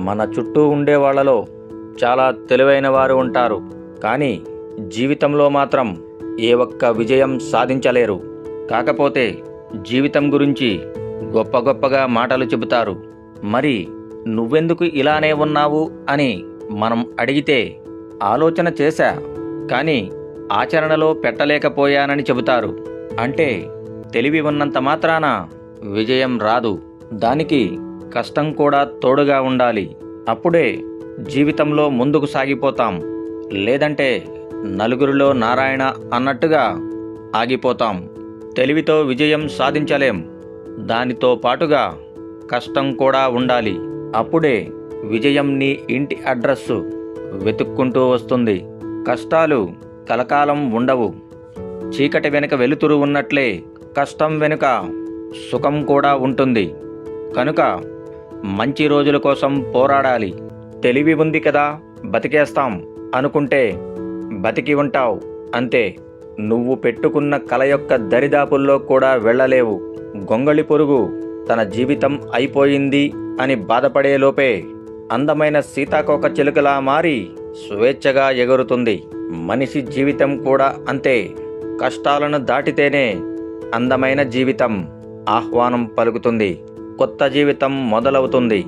మన చుట్టూ ఉండే వాళ్ళలో చాలా తెలివైన వారు ఉంటారు. కానీ జీవితంలో మాత్రం ఏ ఒక్క విజయం సాధించలేరు. కాకపోతే జీవితం గురించి గొప్ప గొప్పగా మాటలు చెబుతారు. మరి నువ్వెందుకు ఇలానే ఉన్నావు అని మనం అడిగితే ఆలోచన చేశా. కానీ ఆచరణలో పెట్టలేకపోయానని చెబుతారు. అంటే తెలివి ఉన్నంత మాత్రాన విజయం రాదు. దానికి కష్టం కూడా తోడుగా ఉండాలి. అప్పుడే జీవితంలో ముందుకు సాగిపోతాం. లేదంటే నలుగురిలో నారాయణ అన్నట్టుగా ఆగిపోతాం. తెలివితో విజయం సాధించలేం. దానితో పాటుగా కష్టం కూడా ఉండాలి. అప్పుడే విజయం నీ ఇంటి అడ్రస్సు వెతుక్కుంటూ వస్తుంది. కష్టాలు కలకాలం ఉండవు. చీకటి వెనుక వెలుతురు ఉన్నట్లే కష్టం వెనుక సుఖం కూడా ఉంటుంది. కనుక మంచి రోజుల కోసం పోరాడాలి. తెలివి ఉంది కదా బతికేస్తాం. అనుకుంటే బతికి ఉంటావు. అంతే. నువ్వు పెట్టుకున్న కల యొక్క దరిదాపుల్లో కూడా వెళ్ళలేవు. గొంగళి పొరుగు తన జీవితం అయిపోయింది అని బాధపడేలోపే అందమైన సీతాకోక చిలుకలా మారి స్వేచ్ఛగా ఎగురుతుంది. మనిషి జీవితం కూడా అంతే. కష్టాలను దాటితేనే అందమైన జీవితం ఆహ్వానం పలుకుతుంది. కొత్త జీవితం మొదలవుతుంది.